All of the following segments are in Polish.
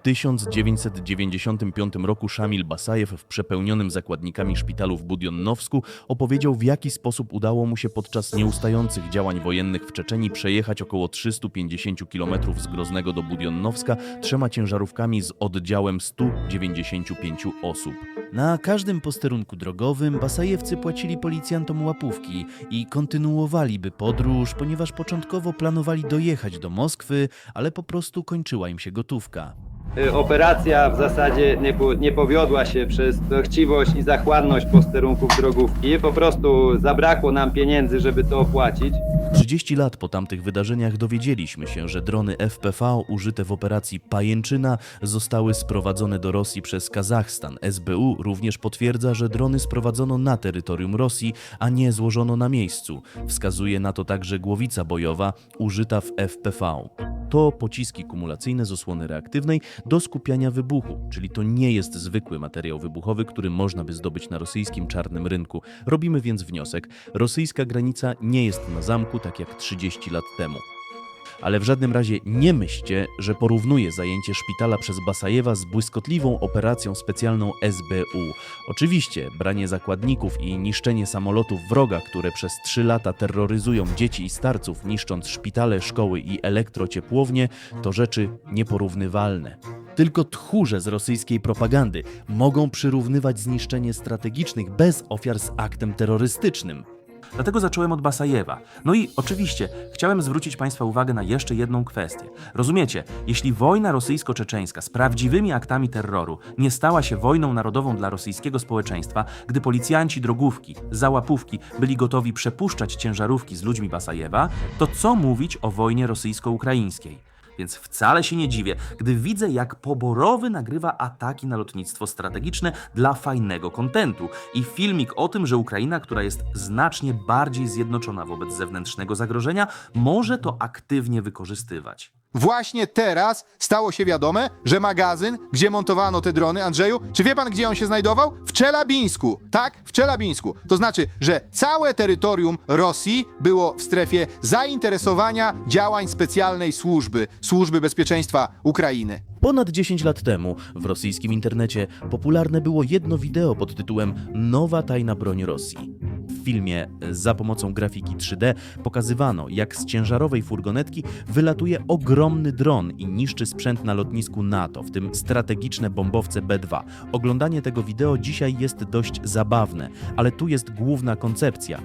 W 1995 roku Szamil Basajew w przepełnionym zakładnikami szpitalu w Budionowsku opowiedział, w jaki sposób udało mu się podczas nieustających działań wojennych w Czeczeni przejechać około 350 km z Groznego do Budionowska trzema ciężarówkami z oddziałem 195 osób. Na każdym posterunku drogowym Basajewcy płacili policjantom łapówki i kontynuowaliby podróż, ponieważ początkowo planowali dojechać do Moskwy, ale po prostu kończyła im się gotówka. Y, Operacja w zasadzie nie, nie powiodła się przez chciwość i zachłanność posterunków drogówki. Po prostu zabrakło nam pieniędzy, żeby to opłacić. 30 lat po tamtych wydarzeniach dowiedzieliśmy się, że drony FPV użyte w operacji Pajęczyna zostały sprowadzone do Rosji przez Kazachstan. SBU również potwierdza, że drony sprowadzono na terytorium Rosji, a nie złożono na miejscu. Wskazuje na to także głowica bojowa użyta w FPV. To pociski kumulacyjne z osłony reaktywnej do skupiania wybuchu, czyli to nie jest zwykły materiał wybuchowy, który można by zdobyć na rosyjskim czarnym rynku. Robimy więc wniosek: rosyjska granica nie jest na zamku tak jak 30 lat temu. Ale w żadnym razie nie myślcie, że porównuję zajęcie szpitala przez Basajewa z błyskotliwą operacją specjalną SBU. Oczywiście, branie zakładników i niszczenie samolotów wroga, które przez 3 lata terroryzują dzieci i starców, niszcząc szpitale, szkoły i elektrociepłownie, to rzeczy nieporównywalne. Tylko tchórze z rosyjskiej propagandy mogą przyrównywać zniszczenie strategicznych bez ofiar z aktem terrorystycznym. Dlatego zacząłem od Basajewa. No i oczywiście chciałem zwrócić Państwa uwagę na jeszcze jedną kwestię. Rozumiecie, jeśli wojna rosyjsko-czeczeńska z prawdziwymi aktami terroru nie stała się wojną narodową dla rosyjskiego społeczeństwa, gdy policjanci drogówki, za łapówki byli gotowi przepuszczać ciężarówki z ludźmi Basajewa, to co mówić o wojnie rosyjsko-ukraińskiej? Więc wcale się nie dziwię, gdy widzę, jak poborowy nagrywa ataki na lotnictwo strategiczne dla fajnego kontentu i filmik o tym, że Ukraina, która jest znacznie bardziej zjednoczona wobec zewnętrznego zagrożenia, może to aktywnie wykorzystywać. Właśnie teraz stało się wiadome, że magazyn, gdzie montowano te drony, Andrzeju, czy wie pan, gdzie on się znajdował? W Czelabińsku. Tak, w Czelabińsku. To znaczy, że całe terytorium Rosji było w strefie zainteresowania działań specjalnej służby, Służby Bezpieczeństwa Ukrainy. Ponad 10 lat temu w rosyjskim internecie popularne było jedno wideo pod tytułem Nowa tajna broń Rosji. W filmie za pomocą grafiki 3D pokazywano, jak z ciężarowej furgonetki wylatuje ogromny dron i niszczy sprzęt na lotnisku NATO, w tym strategiczne bombowce B-2. Oglądanie tego wideo dzisiaj jest dość zabawne, ale tu jest główna koncepcja.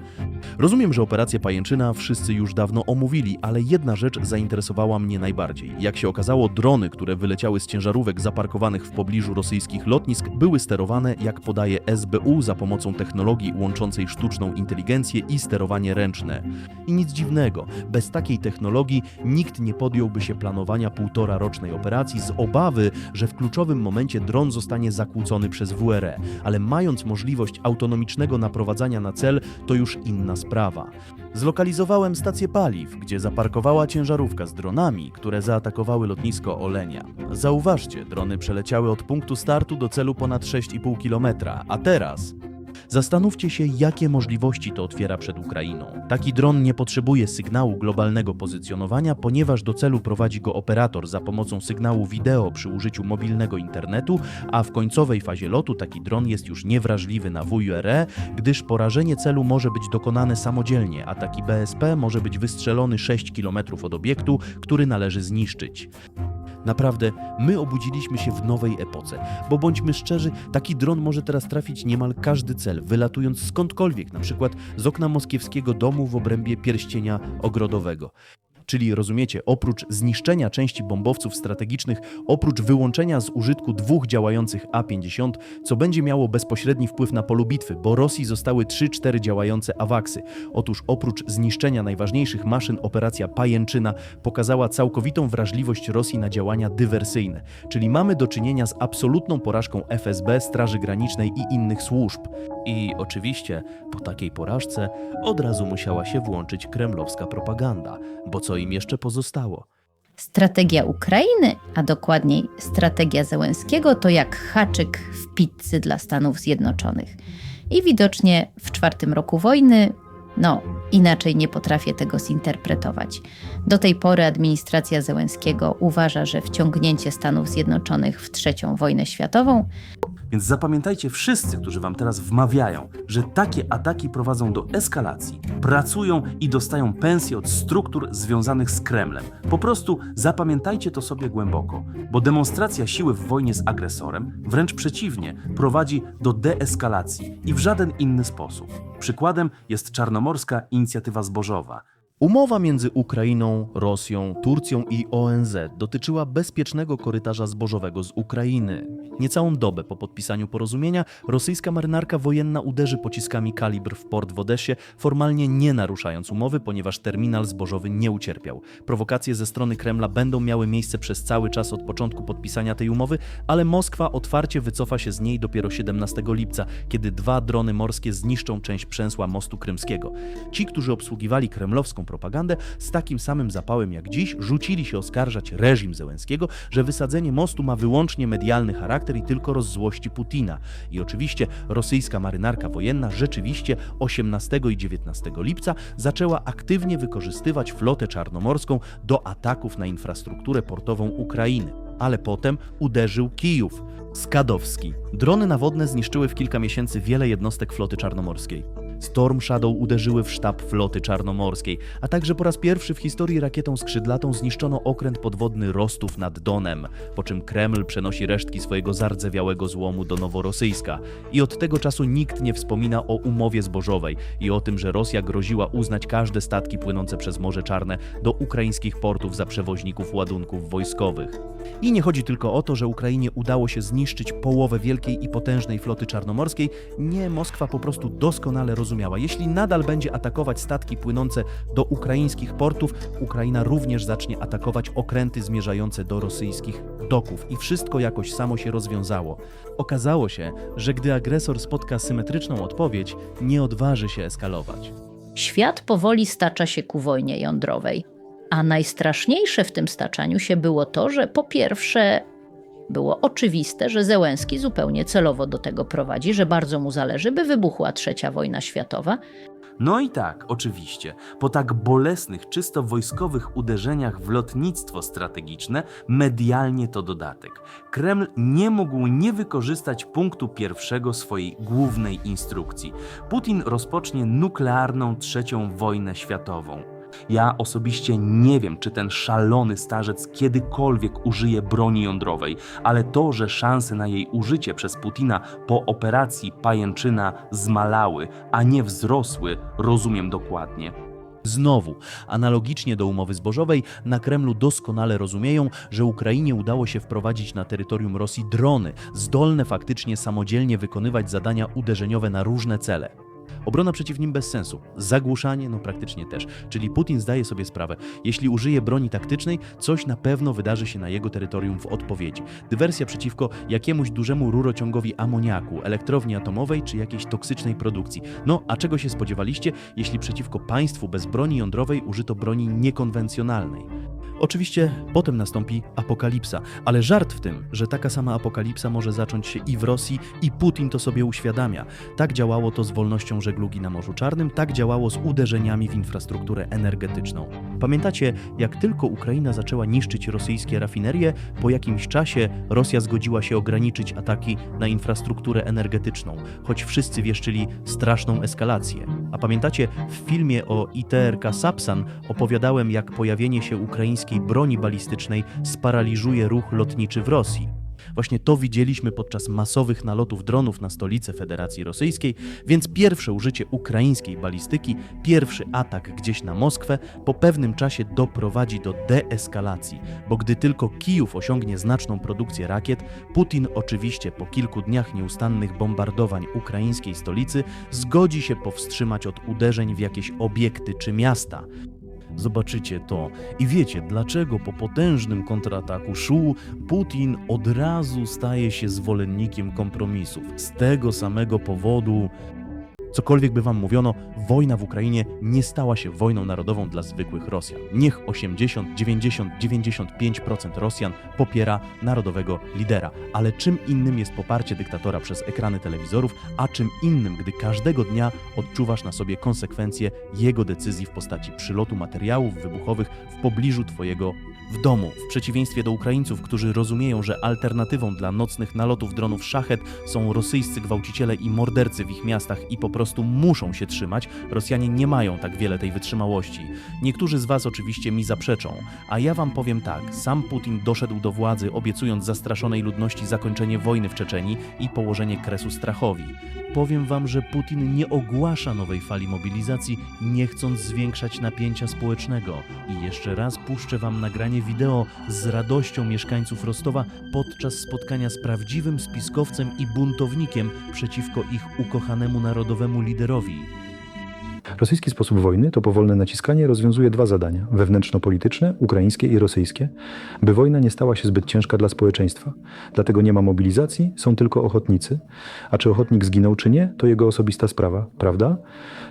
Rozumiem, że operację Pajęczyna wszyscy już dawno omówili, ale jedna rzecz zainteresowała mnie najbardziej. Jak się okazało, drony, które wyleciały z ciężarówek zaparkowanych w pobliżu rosyjskich lotnisk, były sterowane, jak podaje SBU, za pomocą technologii łączącej sztuczną inteligencję i sterowanie ręczne. I nic dziwnego, bez takiej technologii nikt nie podjąłby się planowania półtora rocznej operacji z obawy, że w kluczowym momencie dron zostanie zakłócony przez WRE, ale mając możliwość autonomicznego naprowadzania na cel, to już inna sprawa. Zlokalizowałem stację paliw, gdzie zaparkowała ciężarówka z dronami, które zaatakowały lotnisko Olenia. Zauważcie, drony przeleciały od punktu startu do celu ponad 6,5 km, a teraz Zastanówcie się, jakie możliwości to otwiera przed Ukrainą. Taki dron nie potrzebuje sygnału globalnego pozycjonowania, ponieważ do celu prowadzi go operator za pomocą sygnału wideo przy użyciu mobilnego internetu, a w końcowej fazie lotu taki dron jest już niewrażliwy na WRE, gdyż porażenie celu może być dokonane samodzielnie, a taki BSP może być wystrzelony 6 km od obiektu, który należy zniszczyć. Naprawdę, my obudziliśmy się w nowej epoce, bo bądźmy szczerzy, taki dron może teraz trafić niemal każdy cel, wylatując skądkolwiek, na przykład z okna moskiewskiego domu w obrębie pierścienia ogrodowego. Czyli rozumiecie, oprócz zniszczenia części bombowców strategicznych, oprócz wyłączenia z użytku dwóch działających A-50, co będzie miało bezpośredni wpływ na polu bitwy, bo Rosji zostały 3-4 działające awaksy. Otóż oprócz zniszczenia najważniejszych maszyn operacja Pajęczyna pokazała całkowitą wrażliwość Rosji na działania dywersyjne. Czyli mamy do czynienia z absolutną porażką FSB, Straży Granicznej i innych służb. I oczywiście po takiej porażce od razu musiała się włączyć kremlowska propaganda, bo co im jeszcze pozostało? Strategia Ukrainy, a dokładniej strategia Zełenskiego, to jak haczyk w pizzy dla Stanów Zjednoczonych. I widocznie w czwartym roku wojny No, inaczej nie potrafię tego zinterpretować. Do tej pory administracja Zełenskiego uważa, że wciągnięcie Stanów Zjednoczonych w trzecią wojnę światową Więc zapamiętajcie wszyscy, którzy wam teraz wmawiają, że takie ataki prowadzą do eskalacji, pracują i dostają pensje od struktur związanych z Kremlem. Po prostu zapamiętajcie to sobie głęboko, bo demonstracja siły w wojnie z agresorem, wręcz przeciwnie, prowadzi do deeskalacji i w żaden inny sposób. Przykładem jest czarnomorska inicjatywa zbożowa. Umowa między Ukrainą, Rosją, Turcją i ONZ dotyczyła bezpiecznego korytarza zbożowego z Ukrainy. Niecałą dobę po podpisaniu porozumienia rosyjska marynarka wojenna uderzy pociskami kalibr w port w Odessie, formalnie nie naruszając umowy, ponieważ terminal zbożowy nie ucierpiał. Prowokacje ze strony Kremla będą miały miejsce przez cały czas od początku podpisania tej umowy, ale Moskwa otwarcie wycofa się z niej dopiero 17 lipca, kiedy dwa drony morskie zniszczą część przęsła mostu krymskiego. Ci, którzy obsługiwali kremlowską propagandę, z takim samym zapałem jak dziś rzucili się oskarżać reżim Zełenskiego, że wysadzenie mostu ma wyłącznie medialny charakter i tylko rozzłości Putina. I oczywiście rosyjska marynarka wojenna rzeczywiście 18 i 19 lipca zaczęła aktywnie wykorzystywać flotę czarnomorską do ataków na infrastrukturę portową Ukrainy. Ale potem uderzył Kijów. Skadowski. Drony nawodne zniszczyły w kilka miesięcy wiele jednostek floty czarnomorskiej. Storm Shadow uderzyły w sztab floty czarnomorskiej, a także po raz pierwszy w historii rakietą skrzydlatą zniszczono okręt podwodny Rostów nad Donem, po czym Kreml przenosi resztki swojego zardzewiałego złomu do Noworosyjska. I od tego czasu nikt nie wspomina o umowie zbożowej i o tym, że Rosja groziła uznać każde statki płynące przez Morze Czarne do ukraińskich portów za przewoźników ładunków wojskowych. I nie chodzi tylko o to, że Ukrainie udało się zniszczyć połowę wielkiej i potężnej floty czarnomorskiej. Nie, Moskwa po prostu doskonale rozumiała. Jeśli nadal będzie atakować statki płynące do ukraińskich portów, Ukraina również zacznie atakować okręty zmierzające do rosyjskich doków. I wszystko jakoś samo się rozwiązało. Okazało się, że gdy agresor spotka symetryczną odpowiedź, nie odważy się eskalować. Świat powoli stacza się ku wojnie jądrowej. A najstraszniejsze w tym staczaniu się było to, że po pierwsze było oczywiste, że Zełenski zupełnie celowo do tego prowadzi, że bardzo mu zależy, by wybuchła trzecia wojna światowa, No i tak, oczywiście, po tak bolesnych, czysto wojskowych uderzeniach w lotnictwo strategiczne, medialnie to dodatek. Kreml nie mógł nie wykorzystać punktu pierwszego swojej głównej instrukcji. Putin rozpocznie nuklearną trzecią wojnę światową. Ja osobiście nie wiem, czy ten szalony starzec kiedykolwiek użyje broni jądrowej, ale to, że szanse na jej użycie przez Putina po operacji pajęczyna zmalały, a nie wzrosły, rozumiem dokładnie. Znowu, analogicznie do umowy zbożowej, na Kremlu doskonale rozumieją, że Ukrainie udało się wprowadzić na terytorium Rosji drony, zdolne faktycznie samodzielnie wykonywać zadania uderzeniowe na różne cele. Obrona przeciw nim bez sensu, zagłuszanie no praktycznie też, czyli Putin zdaje sobie sprawę, jeśli użyje broni taktycznej, coś na pewno wydarzy się na jego terytorium w odpowiedzi. Dywersja przeciwko jakiemuś dużemu rurociągowi amoniaku, elektrowni atomowej czy jakiejś toksycznej produkcji. No, a czego się spodziewaliście, jeśli przeciwko państwu bez broni jądrowej użyto broni niekonwencjonalnej? Oczywiście potem nastąpi apokalipsa, ale żart w tym, że taka sama apokalipsa może zacząć się i w Rosji, i Putin to sobie uświadamia. Tak działało to z wolnością żeglugi na Morzu Czarnym, tak działało z uderzeniami w infrastrukturę energetyczną. Pamiętacie, jak tylko Ukraina zaczęła niszczyć rosyjskie rafinerie, po jakimś czasie Rosja zgodziła się ograniczyć ataki na infrastrukturę energetyczną, choć wszyscy wieszczyli straszną eskalację. A pamiętacie, w filmie o ITRK Sapsan opowiadałem, jak pojawienie się ukraińskiej broni balistycznej sparaliżuje ruch lotniczy w Rosji. Właśnie to widzieliśmy podczas masowych nalotów dronów na stolicę Federacji Rosyjskiej, więc pierwsze użycie ukraińskiej balistyki, pierwszy atak gdzieś na Moskwę po pewnym czasie doprowadzi do deeskalacji, bo gdy tylko Kijów osiągnie znaczną produkcję rakiet, Putin oczywiście po kilku dniach nieustannych bombardowań ukraińskiej stolicy zgodzi się powstrzymać od uderzeń w jakieś obiekty czy miasta. Zobaczycie to i wiecie, dlaczego po potężnym kontrataku Szu Putin od razu staje się zwolennikiem kompromisów. Z tego samego powodu. Cokolwiek by wam mówiono, wojna w Ukrainie nie stała się wojną narodową dla zwykłych Rosjan. Niech 80, 90, 95% Rosjan popiera narodowego lidera, ale czym innym jest poparcie dyktatora przez ekrany telewizorów, a czym innym, gdy każdego dnia odczuwasz na sobie konsekwencje jego decyzji w postaci przylotu materiałów wybuchowych w pobliżu twojego w domu, w przeciwieństwie do Ukraińców, którzy rozumieją, że alternatywą dla nocnych nalotów dronów szachet są rosyjscy gwałciciele i mordercy w ich miastach i po prostu muszą się trzymać, Rosjanie nie mają tak wiele tej wytrzymałości. Niektórzy z Was oczywiście mi zaprzeczą, a ja Wam powiem tak: sam Putin doszedł do władzy, obiecując zastraszonej ludności zakończenie wojny w Czeczeni i położenie kresu strachowi. Powiem Wam, że Putin nie ogłasza nowej fali mobilizacji, nie chcąc zwiększać napięcia społecznego. I jeszcze raz puszczę Wam nagranie wideo z radością mieszkańców Rostowa podczas spotkania z prawdziwym spiskowcem i buntownikiem przeciwko ich ukochanemu narodowemu liderowi. Rosyjski sposób wojny to powolne naciskanie rozwiązuje dwa zadania wewnętrzno-polityczne, ukraińskie i rosyjskie, by wojna nie stała się zbyt ciężka dla społeczeństwa. Dlatego nie ma mobilizacji, są tylko ochotnicy. A czy ochotnik zginął czy nie, to jego osobista sprawa, prawda?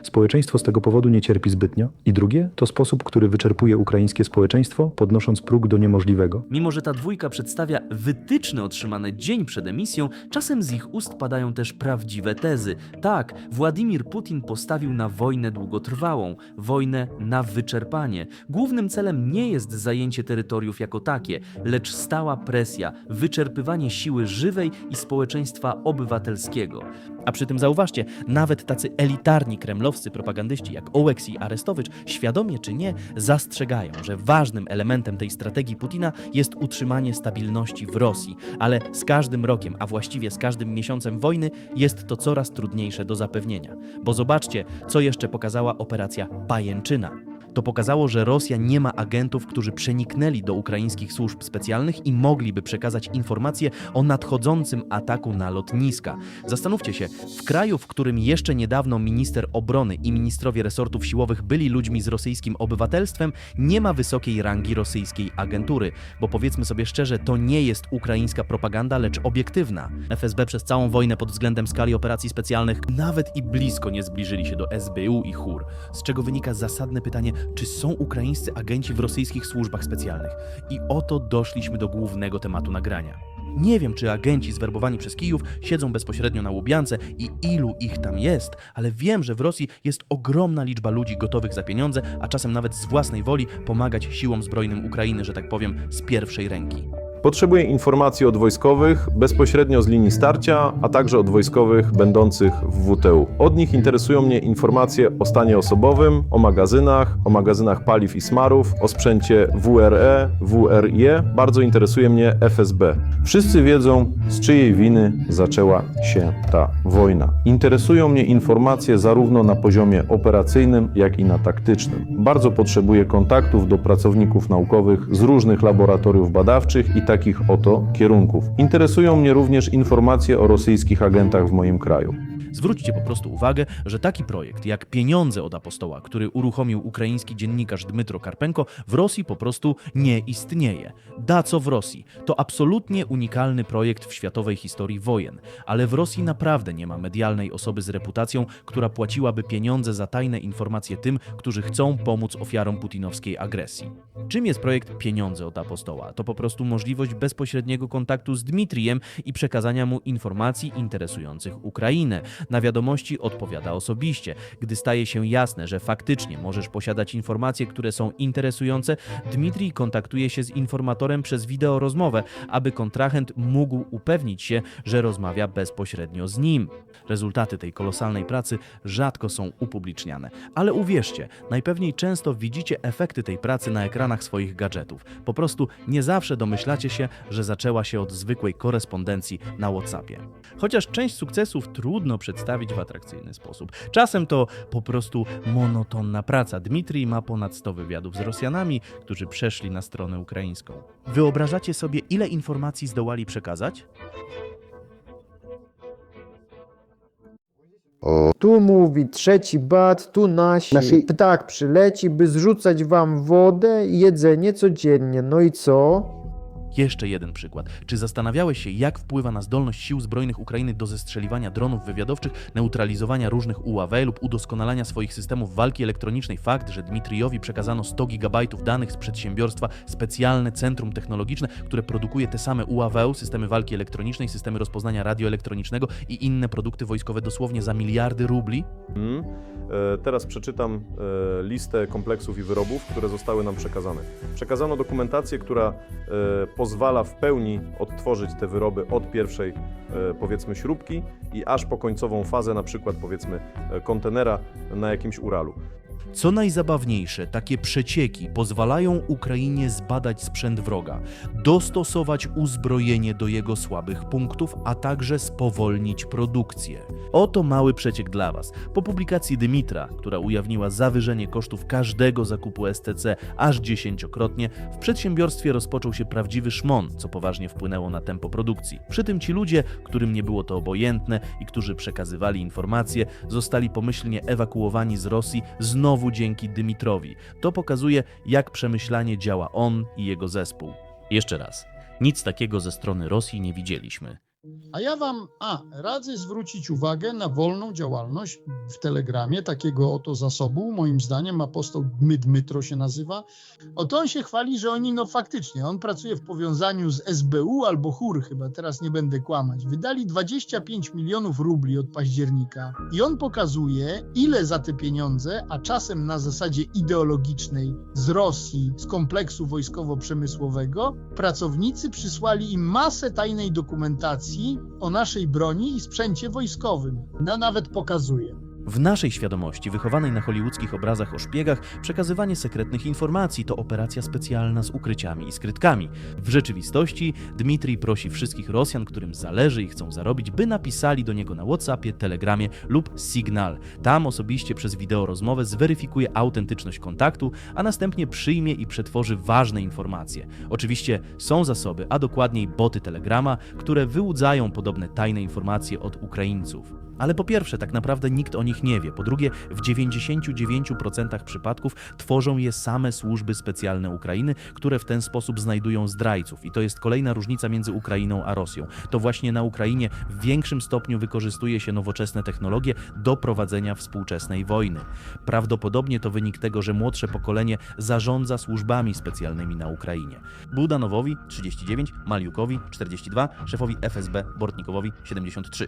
Społeczeństwo z tego powodu nie cierpi zbytnio. I drugie to sposób, który wyczerpuje ukraińskie społeczeństwo, podnosząc próg do niemożliwego. Mimo, że ta dwójka przedstawia wytyczne otrzymane dzień przed emisją, czasem z ich ust padają też prawdziwe tezy. Tak, Władimir Putin postawił na wojnę długotrwałą, wojnę na wyczerpanie. Głównym celem nie jest zajęcie terytoriów jako takie, lecz stała presja, wyczerpywanie siły żywej i społeczeństwa obywatelskiego. A przy tym zauważcie, nawet tacy elitarni kremlowscy propagandyści jak Ołeks Arestowicz, świadomie czy nie, zastrzegają, że ważnym elementem tej strategii Putina jest utrzymanie stabilności w Rosji. Ale z każdym rokiem, a właściwie z każdym miesiącem wojny, jest to coraz trudniejsze do zapewnienia. Bo zobaczcie, co jeszcze pokazała operacja Pajęczyna. To pokazało, że Rosja nie ma agentów, którzy przeniknęli do ukraińskich służb specjalnych i mogliby przekazać informacje o nadchodzącym ataku na lotniska. Zastanówcie się, w kraju, w którym jeszcze niedawno minister obrony i ministrowie resortów siłowych byli ludźmi z rosyjskim obywatelstwem, nie ma wysokiej rangi rosyjskiej agentury, bo powiedzmy sobie szczerze, to nie jest ukraińska propaganda, lecz obiektywna. FSB przez całą wojnę pod względem skali operacji specjalnych nawet i blisko nie zbliżyli się do SBU i HUR, z czego wynika zasadne pytanie, czy są ukraińscy agenci w rosyjskich służbach specjalnych. I oto doszliśmy do głównego tematu nagrania. Nie wiem, czy agenci zwerbowani przez Kijów siedzą bezpośrednio na Łubiance i ilu ich tam jest, ale wiem, że w Rosji jest ogromna liczba ludzi gotowych za pieniądze, a czasem nawet z własnej woli pomagać siłom zbrojnym Ukrainy, że tak powiem, z pierwszej ręki. Potrzebuję informacji od wojskowych bezpośrednio z linii starcia, a także od wojskowych będących w WTU. Od nich interesują mnie informacje o stanie osobowym, o magazynach, o magazynach paliw i smarów, o sprzęcie WRE, WRIE. Bardzo interesuje mnie FSB. Wszyscy wiedzą, z czyjej winy zaczęła się ta wojna. Interesują mnie informacje zarówno na poziomie operacyjnym, jak i na taktycznym. Bardzo potrzebuję kontaktów do pracowników naukowych z różnych laboratoriów badawczych i takich oto kierunków. Interesują mnie również informacje o rosyjskich agentach w moim kraju. Zwróćcie po prostu uwagę, że taki projekt jak Pieniądze od Apostoła, który uruchomił ukraiński dziennikarz Dmytro Karpenko, w Rosji po prostu nie istnieje. Da co w Rosji. To absolutnie unikalny projekt w światowej historii wojen, ale w Rosji naprawdę nie ma medialnej osoby z reputacją, która płaciłaby pieniądze za tajne informacje tym, którzy chcą pomóc ofiarom putinowskiej agresji. Czym jest projekt Pieniądze od Apostoła? To po prostu możliwość bezpośredniego kontaktu z Dmitrijem i przekazania mu informacji interesujących Ukrainę. Na wiadomości odpowiada osobiście. Gdy staje się jasne, że faktycznie możesz posiadać informacje, które są interesujące, Dmitrij kontaktuje się z informatorem przez wideorozmowę, aby kontrahent mógł upewnić się, że rozmawia bezpośrednio z nim. Rezultaty tej kolosalnej pracy rzadko są upubliczniane, ale uwierzcie, najpewniej często widzicie efekty tej pracy na ekranach swoich gadżetów. Po prostu nie zawsze domyślacie się, że zaczęła się od zwykłej korespondencji na WhatsAppie. Chociaż część sukcesów trudno przedstawić w atrakcyjny sposób. Czasem to po prostu monotonna praca. Dmitrij ma ponad 100 wywiadów z Rosjanami, którzy przeszli na stronę ukraińską. Wyobrażacie sobie, ile informacji zdołali przekazać? Tu mówi trzeci bat, tu nasi. Nasi- Ptak przyleci, by zrzucać wam wodę i jedzenie codziennie. No i co? Jeszcze jeden przykład. Czy zastanawiałeś się, jak wpływa na zdolność sił zbrojnych Ukrainy do zestrzeliwania dronów wywiadowczych, neutralizowania różnych UAW lub udoskonalania swoich systemów walki elektronicznej fakt, że Dmitrijowi przekazano 100 gigabajtów danych z przedsiębiorstwa specjalne centrum technologiczne, które produkuje te same UAW, systemy walki elektronicznej, systemy rozpoznania radioelektronicznego i inne produkty wojskowe dosłownie za miliardy rubli? Mm. E, Teraz przeczytam e, listę kompleksów i wyrobów, które zostały nam przekazane. Przekazano dokumentację, która e, pozwala w pełni odtworzyć te wyroby od pierwszej, e, powiedzmy, śrubki i aż po końcową fazę, na przykład, powiedzmy, e, kontenera na jakimś Uralu. Co najzabawniejsze, takie przecieki pozwalają Ukrainie zbadać sprzęt wroga, dostosować uzbrojenie do jego słabych punktów, a także spowolnić produkcję. Oto mały przeciek dla Was. Po publikacji Dymitra, która ujawniła zawyżenie kosztów każdego zakupu STC aż dziesięciokrotnie, w przedsiębiorstwie rozpoczął się prawdziwy szmon, co poważnie wpłynęło na tempo produkcji. Przy tym ci ludzie, którym nie było to obojętne i którzy przekazywali informacje, zostali pomyślnie ewakuowani z Rosji znowu dzięki Dymitrowi. To pokazuje, jak przemyślanie działa on i jego zespół. Jeszcze raz. Nic takiego ze strony Rosji nie widzieliśmy. A ja wam a, radzę zwrócić uwagę na wolną działalność w Telegramie takiego oto zasobu, moim zdaniem apostoł Dmydmytro się nazywa. Oto on się chwali, że oni no faktycznie, on pracuje w powiązaniu z SBU albo HUR chyba, teraz nie będę kłamać. Wydali 25 milionów rubli od października i on pokazuje ile za te pieniądze, a czasem na zasadzie ideologicznej z Rosji, z kompleksu wojskowo-przemysłowego, pracownicy przysłali im masę tajnej dokumentacji o naszej broni i sprzęcie wojskowym. No nawet pokazuje. W naszej świadomości, wychowanej na hollywoodzkich obrazach o szpiegach, przekazywanie sekretnych informacji to operacja specjalna z ukryciami i skrytkami. W rzeczywistości Dmitrij prosi wszystkich Rosjan, którym zależy i chcą zarobić, by napisali do niego na WhatsAppie, Telegramie lub Signal. Tam osobiście przez wideo rozmowę zweryfikuje autentyczność kontaktu, a następnie przyjmie i przetworzy ważne informacje. Oczywiście są zasoby, a dokładniej boty Telegrama, które wyłudzają podobne tajne informacje od Ukraińców. Ale po pierwsze, tak naprawdę nikt o nich nie wie. Po drugie, w 99% przypadków tworzą je same służby specjalne Ukrainy, które w ten sposób znajdują zdrajców. I to jest kolejna różnica między Ukrainą a Rosją. To właśnie na Ukrainie w większym stopniu wykorzystuje się nowoczesne technologie do prowadzenia współczesnej wojny. Prawdopodobnie to wynik tego, że młodsze pokolenie zarządza służbami specjalnymi na Ukrainie. Budanowowi 39, Maliukowi 42, szefowi FSB Bortnikowowi 73.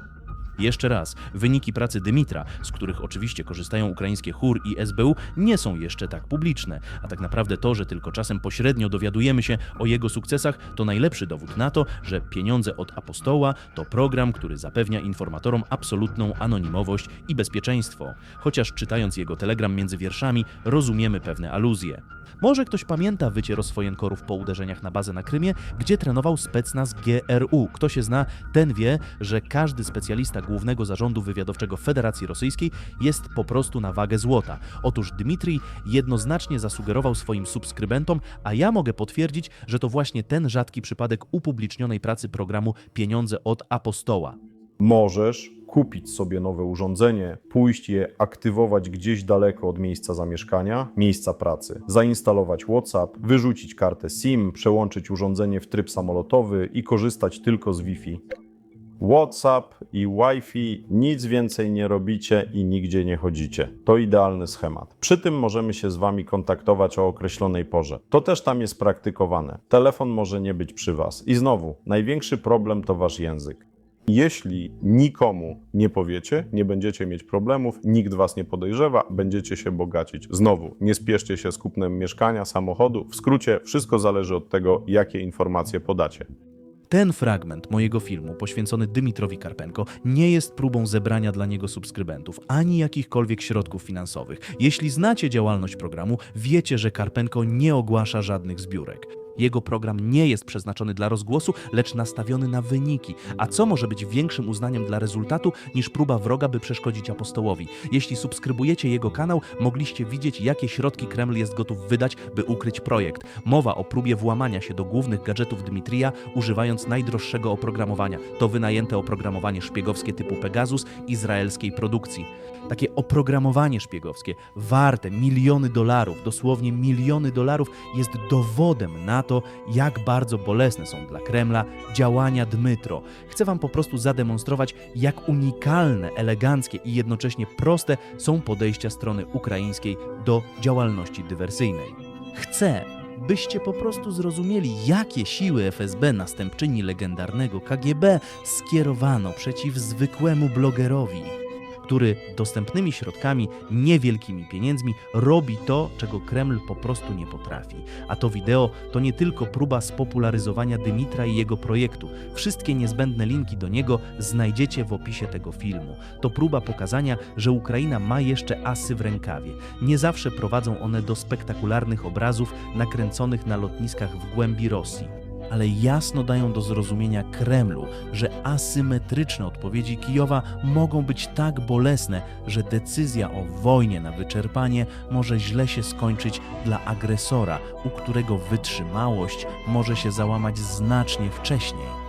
Jeszcze raz, wyniki pracy Dymitra, z których oczywiście korzystają ukraińskie HUR i SBU, nie są jeszcze tak publiczne, a tak naprawdę to, że tylko czasem pośrednio dowiadujemy się o jego sukcesach, to najlepszy dowód na to, że pieniądze od apostoła to program, który zapewnia informatorom absolutną anonimowość i bezpieczeństwo. Chociaż czytając jego telegram między wierszami, rozumiemy pewne aluzje. Może ktoś pamięta wycie Roswojenkorów po uderzeniach na bazę na Krymie, gdzie trenował specnaz GRU. Kto się zna, ten wie, że każdy specjalista Głównego Zarządu Wywiadowczego Federacji Rosyjskiej jest po prostu na wagę złota. Otóż Dmitrij jednoznacznie zasugerował swoim subskrybentom, a ja mogę potwierdzić, że to właśnie ten rzadki przypadek upublicznionej pracy programu Pieniądze od Apostoła. Możesz kupić sobie nowe urządzenie, pójść je aktywować gdzieś daleko od miejsca zamieszkania, miejsca pracy, zainstalować WhatsApp, wyrzucić kartę SIM, przełączyć urządzenie w tryb samolotowy i korzystać tylko z Wi-Fi. WhatsApp i Wi-Fi, nic więcej nie robicie i nigdzie nie chodzicie. To idealny schemat. Przy tym możemy się z Wami kontaktować o określonej porze. To też tam jest praktykowane. Telefon może nie być przy Was. I znowu, największy problem to Wasz język. Jeśli nikomu nie powiecie, nie będziecie mieć problemów, nikt was nie podejrzewa, będziecie się bogacić. Znowu, nie spieszcie się z kupnem mieszkania, samochodu. W skrócie, wszystko zależy od tego, jakie informacje podacie. Ten fragment mojego filmu poświęcony Dymitrowi Karpenko nie jest próbą zebrania dla niego subskrybentów ani jakichkolwiek środków finansowych. Jeśli znacie działalność programu, wiecie, że Karpenko nie ogłasza żadnych zbiórek. Jego program nie jest przeznaczony dla rozgłosu, lecz nastawiony na wyniki. A co może być większym uznaniem dla rezultatu niż próba wroga, by przeszkodzić apostołowi? Jeśli subskrybujecie jego kanał, mogliście widzieć, jakie środki Kreml jest gotów wydać, by ukryć projekt. Mowa o próbie włamania się do głównych gadżetów Dmitrija, używając najdroższego oprogramowania. To wynajęte oprogramowanie szpiegowskie typu Pegasus izraelskiej produkcji. Takie oprogramowanie szpiegowskie, warte miliony dolarów, dosłownie miliony dolarów, jest dowodem na to, jak bardzo bolesne są dla Kremla działania Dmytro. Chcę Wam po prostu zademonstrować, jak unikalne, eleganckie i jednocześnie proste są podejścia strony ukraińskiej do działalności dywersyjnej. Chcę, byście po prostu zrozumieli, jakie siły FSB, następczyni legendarnego KGB, skierowano przeciw zwykłemu blogerowi, który dostępnymi środkami, niewielkimi pieniędzmi robi to, czego Kreml po prostu nie potrafi. A to wideo to nie tylko próba spopularyzowania Dymitra i jego projektu. Wszystkie niezbędne linki do niego znajdziecie w opisie tego filmu. To próba pokazania, że Ukraina ma jeszcze asy w rękawie. Nie zawsze prowadzą one do spektakularnych obrazów nakręconych na lotniskach w głębi Rosji ale jasno dają do zrozumienia Kremlu, że asymetryczne odpowiedzi Kijowa mogą być tak bolesne, że decyzja o wojnie na wyczerpanie może źle się skończyć dla agresora, u którego wytrzymałość może się załamać znacznie wcześniej.